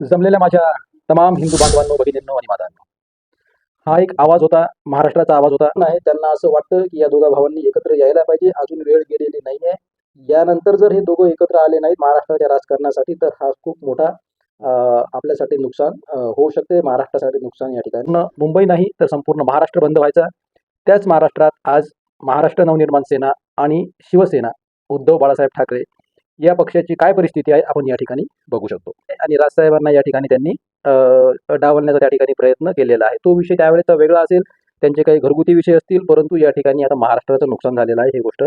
जमलेल्या माझ्या तमाम हिंदू बांधवांनो भगिनींनो आणि मातांनो हा एक आवाज होता महाराष्ट्राचा आवाज होता. नाही त्यांना असं वाटतं की या दोघा भावांनी एकत्र यायला पाहिजे. अजून वेळ गेलेली नाहीये. यानंतर जर हे दोघं एकत्र आले नाहीत महाराष्ट्राच्या राजकारणासाठी तर हा खूप मोठा आपल्यासाठी नुकसान होऊ शकते. महाराष्ट्रासाठी नुकसान या ठिकाणी. मुंबई नाही तर संपूर्ण महाराष्ट्र बंद व्हायचा. त्याच महाराष्ट्रात आज महाराष्ट्र नवनिर्माण सेना आणि शिवसेना उद्धव बाळासाहेब ठाकरे या पक्षाची काय परिस्थिती आहे आपण या ठिकाणी बघू शकतो. आणि राजसाहेबांना या ठिकाणी त्यांनी डावलण्याचा त्या ठिकाणी प्रयत्न केलेला आहे. तो विषय त्यावेळेचा वेगळा असेल त्यांचे काही घरगुती विषय असतील परंतु या ठिकाणी आता महाराष्ट्राचं नुकसान झालेलं आहे ही गोष्ट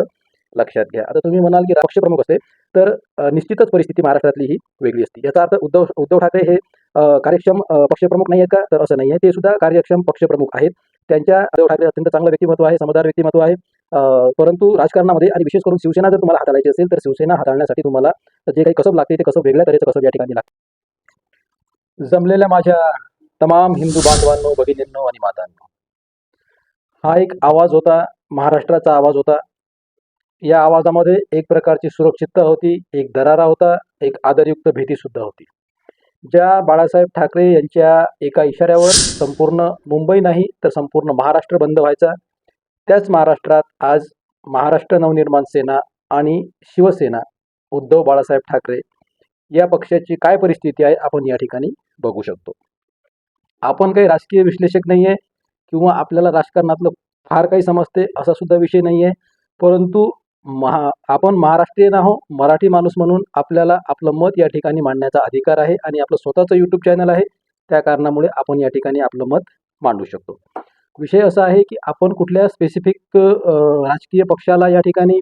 लक्षात घ्या. आता तुम्ही म्हणाल की पक्षप्रमुख असते तर निश्चितच परिस्थिती महाराष्ट्रातली ही वेगळी असते. याचा अर्थ उद्धव उद्धव ठाकरे हे कार्यक्षम पक्षप्रमुख नाही आहेत का? तर असं नाही आहे ते सुद्धा कार्यक्षम पक्षप्रमुख आहेत. त्यांच्या उद्धव ठाकरे अत्यंत चांगलं व्यक्तिमत्व आहे समजदार व्यक्तिमत्व आहे. परंतु राजकारणामध्ये आणि विशेष करून शिवसेना जर तुम्हाला हाताळायची असेल तर शिवसेना हाताळण्यासाठी तुम्हाला जे काही कसब लागते ते कसं वेगळ्या तऱ्हेचं कसं या ठिकाणी लागतं. जमलेल्या माझ्या तमाम हिंदू बांधवांनो भगिनींनो आणि मातांनो हा एक आवाज होता महाराष्ट्राचा आवाज होता. या आवाजामध्ये एक प्रकारची सुरक्षितता होती एक दरारा होता एक आदरयुक्त भीती सुद्धा होती. ज्या बाळासाहेब ठाकरे यांच्या एका इशाऱ्यावर संपूर्ण मुंबई नाही तर संपूर्ण महाराष्ट्र बंद व्हायचा. त्याच महाराष्ट्रात आज महाराष्ट्र नवनिर्माण सेना आणि शिवसेना उद्धव बाळासाहेब ठाकरे या पक्षाची काय परिस्थिती आहे आपण या ठिकाणी बघू शकतो. आपण काही राजकीय विश्लेषक नाही आहे किंवा आपल्याला राजकारणातलं फार काही समजते असा सुद्धा विषय नाही आहे परंतु महा आपण महाराष्ट्रीयन आहो मराठी माणूस म्हणून आपल्याला आपलं मत या ठिकाणी मांडण्याचा अधिकार आहे आणि आपलं स्वतःचं यूट्यूब चॅनल आहे. त्या कारणामुळे आपण या ठिकाणी आपलं मत मांडू शकतो. विषय असा आहे की आपण कुठल्या स्पेसिफिक राजकीय पक्षाला या ठिकाणी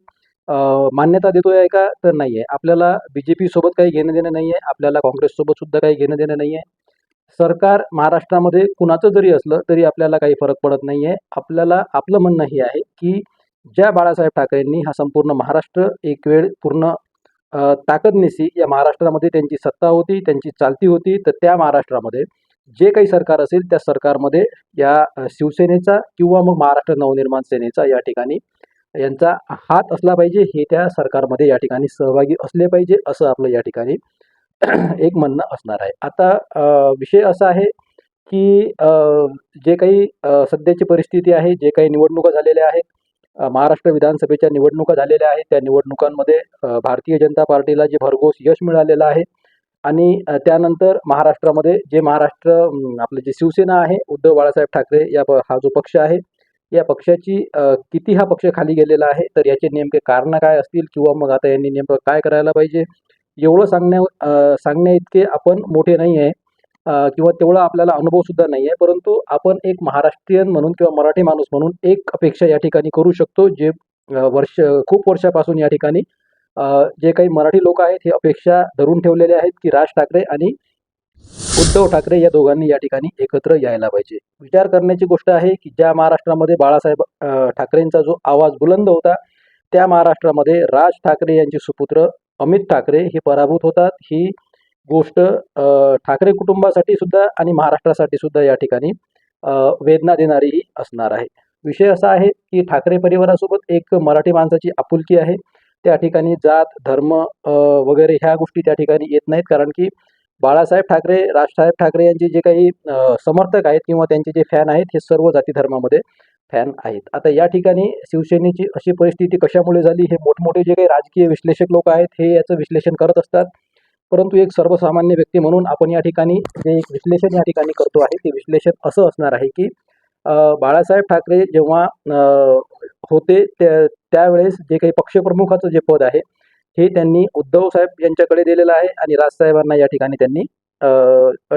मान्यता देतो आहे का? तर नाही आहे. आपल्याला बी जे पीसोबत काही घेणं देणं नाही आहे. आपल्याला काँग्रेससोबत सुद्धा काही घेणं देणं नाही आहे. सरकार महाराष्ट्रामध्ये कुणाचं जरी असलं तरी आपल्याला काही फरक पडत नाही आहे. आपल्याला आपलं म्हणणं हे आहे की ज्या बाळासाहेब ठाकरेंनी हा संपूर्ण महाराष्ट्र एक वेळ पूर्ण ताकदनिशी या महाराष्ट्रामध्ये त्यांची सत्ता होती त्यांची चालती होती तर त्या महाराष्ट्रामध्ये जे काही सरकार असेल त्या सरकारमध्ये या शिवसेनेचा किंवा मग महाराष्ट्र नवनिर्माण सेनेचा या ठिकाणी यांचा हात असला पाहिजे. हे त्या सरकारमध्ये या ठिकाणी सहभागी असले पाहिजे असं आपलं या ठिकाणी एक म्हणणं असणार आहे. आता विषय असा आहे की जे काही सध्याची परिस्थिती आहे जे काही निवडणुका झालेल्या आहेत महाराष्ट्र विधानसभेच्या निवडणुका झालेल्या आहेत त्या निवडणुकांमध्ये भारतीय जनता पार्टीला जे भरघोस यश मिळालेलं आहे आणि त्यानंतर महाराष्ट्रामध्ये जे महाराष्ट्र आपलं जे शिवसेना आहे उद्धव बाळासाहेब ठाकरे या प- हा जो पक्ष आहे या पक्षाची किती हा पक्ष खाली गेलेला आहे तर याचे नेमके कारणं काय असतील किंवा मग आता यांनी नेमकं काय करायला पाहिजे एवढं सांगण्या सांगण्या इतके आपण मोठे नाही आहे किंवा तेवढा आपल्याला अनुभव सुद्धा नाही आहे परंतु आपण एक महाराष्ट्रीयन म्हणून किंवा मराठी माणूस म्हणून एक अपेक्षा या ठिकाणी करू शकतो जे वर्ष खूप वर्षापासून या ठिकाणी जे काही मराठी लोक आहेत हे अपेक्षा धरून ठेवलेले आहेत की राज ठाकरे आणि उद्धव ठाकरे या दोघांनी या ठिकाणी एकत्र यायला पाहिजे. विचार करण्याची गोष्ट आहे की ज्या महाराष्ट्रामध्ये बाळासाहेब ठाकरेंचा जो आवाज बुलंद होता त्या महाराष्ट्रामध्ये राज ठाकरे यांचे सुपुत्र अमित ठाकरे हे पराभूत होतात. ही गोष्ट ठाकरे कुटुंबासाठी सुद्धा आणि महाराष्ट्रासाठी सुद्धा या ठिकाणी वेदना देणारीही असणार आहे. विषय असा आहे की ठाकरे परिवारासोबत एक मराठी माणसाची आपुलकी आहे. त्या ठिकाणी जात धर्म वगैरे ह्या गोष्टी त्या ठिकाणी येत नाहीत. कारण की बाळासाहेब ठाकरे राजसाहेब ठाकरे यांचे जे काही समर्थक आहेत किंवा त्यांचे जे फॅन आहेत हे सर्व जाती धर्मामध्ये फॅन आहेत. आता या ठिकाणी शिवसेनेची अशी परिस्थिती कशामुळे झाली? हे मोठमोठे जे काही राजकीय विश्लेषक लोक आहेत हे याचं विश्लेषण करत असतात. परंतु एक सर्वसामान्य व्यक्ती म्हणून आपण या ठिकाणी जे एक विश्लेषण या ठिकाणी करतो आहे ते विश्लेषण असं असणार आहे की बाळासाहेब ठाकरे जेव्हा होते त्या त्यावेळेस जे काही पक्षप्रमुखाचं जे पद आहे हे त्यांनी उद्धव साहेब यांच्याकडे दिलेलं आहे आणि राजसाहेबांना या ठिकाणी त्यांनी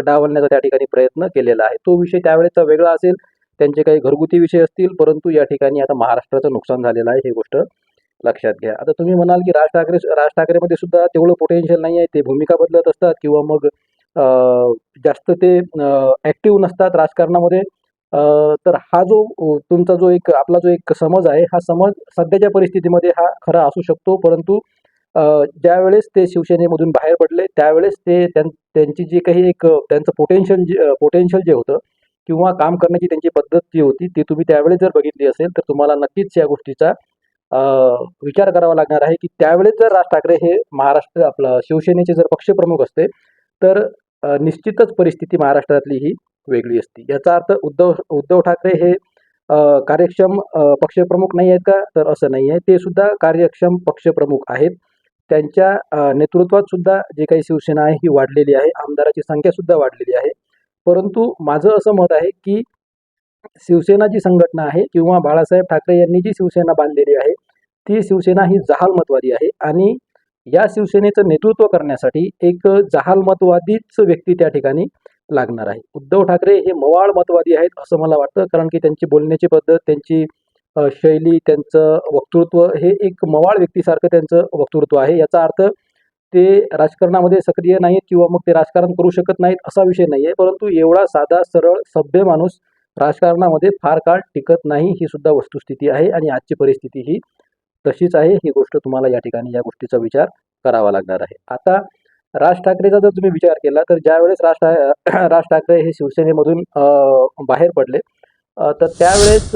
डावलण्याचा त्या ठिकाणी प्रयत्न केलेला आहे. तो विषय त्यावेळेचा वेगळा असेल त्यांचे काही घरगुती विषय असतील परंतु या ठिकाणी आता महाराष्ट्राचं नुकसान झालेलं आहे ही गोष्ट लक्षात घ्या. आता तुम्ही म्हणाल की राज ठाकरे राज ठाकरेमध्ये सुद्धा तेवढं पोटेन्शियल नाही आहे ते भूमिका बदलत असतात किंवा मग जास्त ते ॲक्टिव्ह नसतात राजकारणामध्ये तर हा जो तुमचा जो एक आपला जो एक समज आहे हा समज सध्याच्या परिस्थितीमध्ये हा खरा असू शकतो. परंतु ज्यावेळेस ते शिवसेनेमधून बाहेर पडले त्यावेळेस ते त्यां त्यांची जी काही एक त्यांचं पोटेन्शियल जे पोटेन्शियल जे होतं किंवा काम करण्याची त्यांची पद्धत जी होती ती तुम्ही त्यावेळेस जर बघितली असेल तर तुम्हाला नक्कीच या गोष्टीचा विचार करावा लागणार आहे की त्यावेळेस जर राज ठाकरे हे महाराष्ट्र आपलं शिवसेनेचे जर पक्षप्रमुख असते तर निश्चितच परिस्थिती महाराष्ट्रातली ही वेगळी असते. याचा अर्थ उद्धव उद्धव ठाकरे हे कार्यक्षम पक्षप्रमुख नाही आहेत का? तर असं नाही आहे. ते सुद्धा कार्यक्षम पक्षप्रमुख आहेत. त्यांच्या नेतृत्वात सुद्धा जे काही शिवसेना आहे ही वाढलेली आहे. आमदाराची संख्या सुद्धा वाढलेली आहे. परंतु माझं असं मत आहे की शिवसेना जी संघटना आहे किंवा बाळासाहेब ठाकरे यांनी जी शिवसेना बांधलेली आहे ती शिवसेना ही जहालमतवादी आहे. आणि या शिवसेनेचं नेतृत्व करण्यासाठी एक जहालमतवादीच व्यक्ती त्या ठिकाणी लागणार आहे. उद्धव ठाकरे हे मवाळ मतवादी आहेत असं मला वाटतं कारण की त्यांची बोलण्याची पद्धत त्यांची शैली त्यांचं वक्तृत्व हे एक मवाळ व्यक्तीसारखं त्यांचं वक्तृत्व आहे. याचा अर्थ ते राजकारणामध्ये सक्रिय नाहीत किंवा मग ते राजकारण करू शकत नाहीत असा विषय नाही आहे परंतु एवढा साधा सरळ सभ्य माणूस राजकारणामध्ये फार काळ टिकत नाही ही सुद्धा वस्तुस्थिती आहे आणि आजची परिस्थिती ही तशीच आहे. ही गोष्ट तुम्हाला या ठिकाणी या गोष्टीचा विचार करावा लागणार आहे. आता राज ठाकरेचा जर तुम्ही विचार केला तर ज्यावेळेस राज ठा राज ठाकरे हे शिवसेनेमधून बाहेर पडले तर त्यावेळेस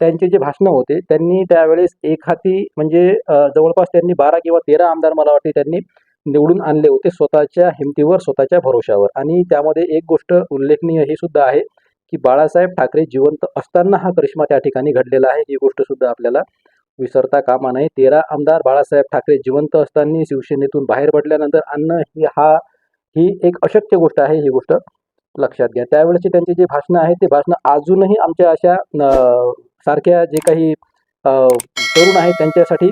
त्यांचे जे भाषणं होते त्यांनी त्यावेळेस एक हाती म्हणजे जवळपास त्यांनी बारा किंवा तेरा आमदार मला वाटते त्यांनी निवडून आणले होते स्वतःच्या हिमतीवर स्वतःच्या भरोशावर आणि त्यामध्ये एक गोष्ट उल्लेखनीय ही सुद्धा आहे की बाळासाहेब ठाकरे जिवंत असताना हा करिश्मा त्या ठिकाणी घडलेला आहे ही गोष्ट सुद्धा आपल्याला विसरता कामा नये. तेरा आमदार बाळासाहेब ठाकरे जिवंत असताना शिवसेनेतून बाहेर पडल्यानंतर अन्न ही हा ही एक अशक्य गोष्ट आहे ही गोष्ट लक्षात घ्या. त्यावेळेचे त्यांचे जे भाषणं आहेत ते भाषणं अजूनही आमच्या अशा सारख्या जे काही तरुण आहेत त्यांच्यासाठी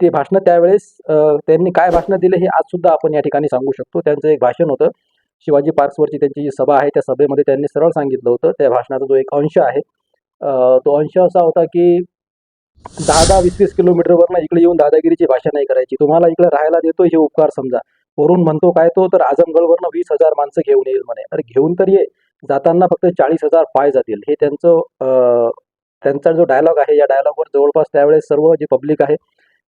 ते भाषणं त्यावेळेस त्यांनी काय भाषणं दिले हे आज सुद्धा आपण या ठिकाणी सांगू शकतो. त्यांचं एक भाषण होतं. शिवाजी पार्क्सवरची त्यांची जी सभा आहे त्या सभेमध्ये त्यांनी सरळ सांगितलं होतं. त्या भाषणाचा जो एक अंश आहे तो अंश असा होता की दहा दहा वीस वीस किलोमीटरवरनं इकडे येऊन दादागिरीची भाषा नाही करायची. तुम्हाला इकडे राहायला देतो हे उपकार समजा. वरून म्हणतो काय तो तर आजमगडवरनं वीस हजार माणसं घेऊन येईल म्हणे. अरे घेऊन तर ये. जाताना फक्त चाळीस हजार पाय जातील. हे त्यांचं त्यांचा जो डायलॉग आहे या डायलॉगवर जवळपास त्यावेळेस सर्व जे पब्लिक आहे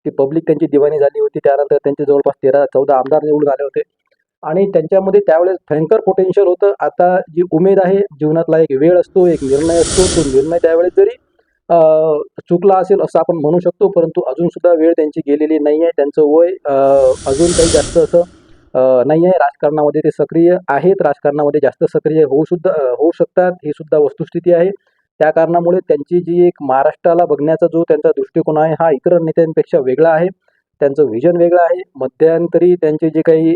ती पब्लिक त्यांची दिवाणी झाली होती. त्यानंतर त्यांचे जवळपास तेरा चौदा आमदार निवडून आले होते. आणि त्यांच्यामध्ये त्यावेळेस भयंकर पोटेन्शियल होतं. आता जी उमेद आहे जीवनातला एक वेळ असतो एक निर्णय असतो. तो निर्णय त्यावेळेस जरी चुकला असेल असं आपण म्हणू शकतो परंतु अजून सुद्धा वेळ त्यांची गेलेली नाही आहे. त्यांचं वय अजून काही जास्त असं नाही आहे. राजकारणामध्ये ते सक्रिय आहेत. राजकारणामध्ये जास्त सक्रिय होऊ सुद्धा होऊ शकतात. ही सुद्धा वस्तुस्थिती आहे. त्या कारणामुळे त्यांची जी एक महाराष्ट्राला बघण्याचा जो त्यांचा दृष्टिकोन आहे हा इतर नेत्यांपेक्षा वेगळा आहे. त्यांचं व्हिजन वेगळं आहे. मध्यंतरी त्यांचे जे काही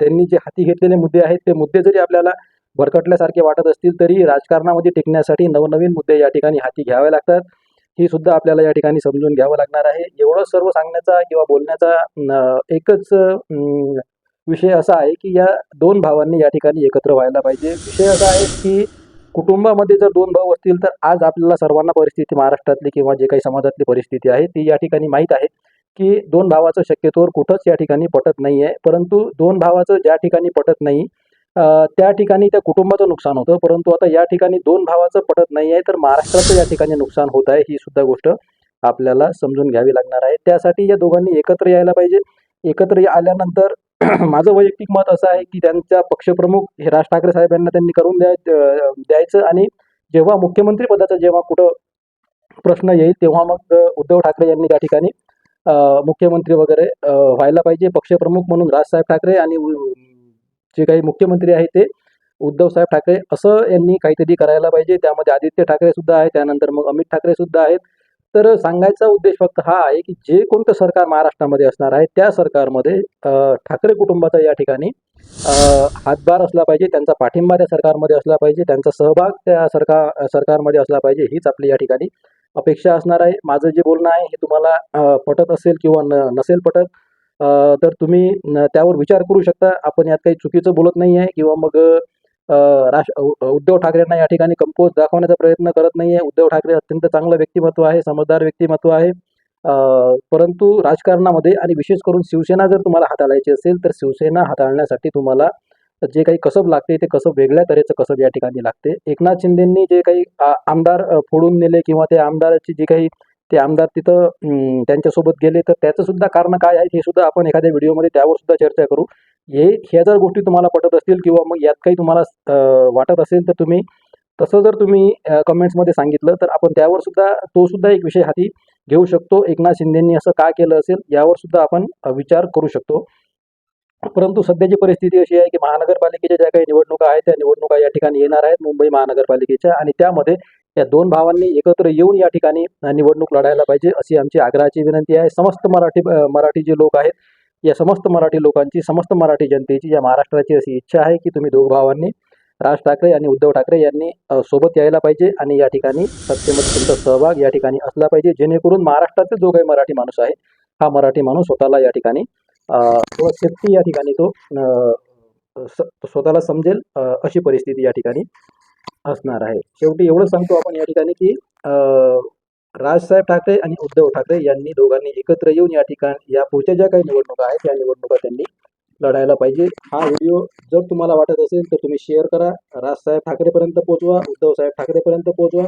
त्यांनी जे हाती घेतलेले मुद्दे आहेत ते मुद्दे जरी आपल्याला भरकटल्यासारखे वाटत असतील तरी राजकारणामध्ये टिकण्यासाठी नवनवीन मुद्दे या ठिकाणी हाती घ्यावे लागतात. ही सुद्धा आपल्याला या ठिकाणी समजून घ्यावं लागणार आहे. एवढं सर्व सांगण्याचा किंवा बोलण्याचा एकच विषय असा आहे की या दोन भावांनी या ठिकाणी एकत्र व्हायला पाहिजे. विषय असा आहे की कुटुंबामध्ये जर दोन भाऊ असतील तर आज आपल्याला सर्वांना परिस्थिती महाराष्ट्रातली किंवा जे काही समाजातली परिस्थिती आहे ती या ठिकाणी माहीत आहे की दोन भावाचं शक्यतोवर कुठंच या ठिकाणी पटत नाही आहे परंतु दोन भावाचं ज्या ठिकाणी पटत नाही त्या ठिकाणी त्या कुटुंबाचं नुकसान होतं. परंतु आता या ठिकाणी दोन भावाचं पटत नाही आहे तर महाराष्ट्राचं या ठिकाणी नुकसान होत आहे ही सुद्धा गोष्ट आपल्याला समजून घ्यावी लागणार आहे. त्यासाठी या दोघांनी एकत्र यायला पाहिजे. एकत्र आल्यानंतर माझं वैयक्तिक मत असं आहे की त्यांच्या पक्षप्रमुख हे राज ठाकरे साहेब यांना त्यांनी करून द्या द्यायचं. आणि जेव्हा मुख्यमंत्री पदाचा जेव्हा कुठं प्रश्न येईल तेव्हा मग उद्धव ठाकरे यांनी त्या ठिकाणी मुख्यमंत्री वगैरे व्हायला पाहिजे. पक्षप्रमुख म्हणून राजसाहेब ठाकरे आणि जे काही मुख्यमंत्री आहे ते उद्धवसाहेब ठाकरे असं यांनी काहीतरी करायला पाहिजे. त्यामध्ये आदित्य ठाकरे सुद्धा आहे त्यानंतर मग अमित ठाकरे सुद्धा आहेत. तर सांगायचा उद्देश फक्त हा आहे की जे कोणतं सरकार महाराष्ट्रामध्ये असणार आहे त्या सरकारमध्ये ठाकरे कुटुंबाचा या ठिकाणी हातभार असला पाहिजे त्यांचा पाठिंबा त्या सरकारमध्ये असला पाहिजे त्यांचा सहभाग त्या सरकार सरकारमध्ये असला पाहिजे हीच आपली या ठिकाणी अपेक्षा असणार आहे. माझं जे बोलणं आहे हे तुम्हाला पटत असेल किंवा न नसेल पटत तर तुम्ही त्यावर विचार करू शकता. आपण यात काही चुकीचं बोलत नाही आहे किंवा मग राज उद्धव ठाकरेंना या ठिकाणी कंपोज दाखवण्याचा प्रयत्न करत नाही आहे. उद्धव ठाकरे अत्यंत चांगलं व्यक्तिमत्व आहे समजदार व्यक्तिमत्व आहे. परंतु राजकारणामध्ये आणि विशेष करून शिवसेना जर तुम्हाला हाताळायची असेल तर शिवसेना हाताळण्यासाठी तुम्हाला जे काही कसब लागते ते कसब वेगळ्या तऱ्हेचं कसब या ठिकाणी लागते. एकनाथ शिंदेंनी जे काही आमदार फोडून नेले किंवा त्या आमदाराची जी काही ते आमदार तिथं त्यांच्यासोबत गेले. तर त्याचं सुद्धा कारण काय आहे हे सुद्धा आपण एखाद्या व्हिडिओमध्ये त्यावर सुद्धा चर्चा करू. हे ह्या जर गोष्टी तुम्हाला पटत असतील किंवा मग यात काही तुम्हाला वाटत असेल तर तुम्ही तसं जर तुम्ही कमेंट्समध्ये सांगितलं तर आपण त्यावर सुद्धा तो सुद्धा एक विषय हाती घेऊ शकतो. एकनाथ शिंदेंनी असं का केलं असेल यावर सुद्धा आपण विचार करू शकतो. परंतु सध्याची परिस्थिती अशी आहे की महानगरपालिकेच्या ज्या काही निवडणुका आहेत त्या निवडणुका या ठिकाणी येणार आहेत. मुंबई महानगरपालिकेच्या आणि त्यामध्ये या दोन भावांनी एकत्र येऊन या ठिकाणी निवडणूक लढायला पाहिजे अशी आमची आग्रहाची विनंती आहे. समस्त मराठी मराठी जे लोक आहेत या समस्त मराठी लोकांची समस्त मराठी जनतेची या महाराष्ट्राची अशी इच्छा आहे की तुम्ही दोघ भावांनी राज ठाकरे आणि उद्धव ठाकरे यांनी सोबत यायला पाहिजे आणि या ठिकाणी सत्तेमध्ये तुमचा सहभाग या ठिकाणी असला पाहिजे. जेणेकरून महाराष्ट्राचा जो काही मराठी माणूस आहे हा मराठी माणूस स्वतःला या ठिकाणी थोडं सेफ्टी या ठिकाणी तो स्वतःला समजेल अशी परिस्थिती या ठिकाणी असणार आहे. शेवटी एवढं सांगतो आपण या ठिकाणी की राजसाहेब ठाकरे आणि उद्धव ठाकरे यांनी दोघांनी एकत्र येऊन या ठिकाणी या पुढच्या ज्या काही निवडणुका आहेत त्या निवडणुका त्यांनी लढायला पाहिजे. हा व्हिडिओ जर तुम्हाला वाटत असेल तर तुम्ही शेअर करा. राजसाहेब ठाकरेपर्यंत पोहोचवा उद्धव साहेब ठाकरेपर्यंत पोहोचवा.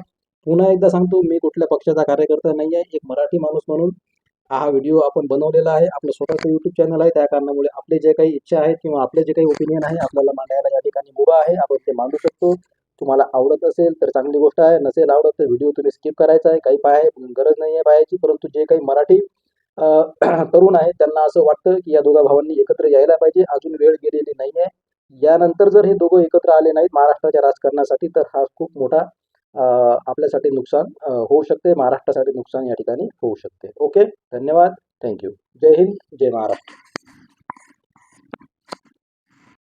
पुन्हा एकदा सांगतो मी कुठल्या पक्षाचा कार्यकर्ता नाही आहे एक मराठी माणूस म्हणून हा व्हिडिओ आपण बनवलेला आहे. आपलं स्वतःचं युट्यूब चॅनल आहे त्या कारणामुळे आपले जे काही इच्छा आहेत किंवा आपले जे काही ओपिनियन आहे आपल्याला मांडायला या ठिकाणी मुभा आहे. आपण ते मांडू शकतो. तुम्हाला आवडत असेल तर चांगली गोष्ट आहे. नसेल आवडत तर व्हिडिओ तुम्ही स्किप करायचा आहे. काही पाहाय गरज नाही आहे पाहायची. परंतु जे काही मराठी तरुण आहे त्यांना असं वाटतं की या दोघा भावांनी एकत्र यायला पाहिजे. अजून वेळ गेलेली नाही आहे. यानंतर जर हे दोघं एकत्र आले नाहीत महाराष्ट्राच्या राजकारणासाठी तर हा खूप मोठा आपल्यासाठी नुकसान होऊ शकते. महाराष्ट्रासाठी नुकसान या ठिकाणी होऊ शकते. ओके? धन्यवाद. Thank you. जय हिंद. जय महाराष्ट्र.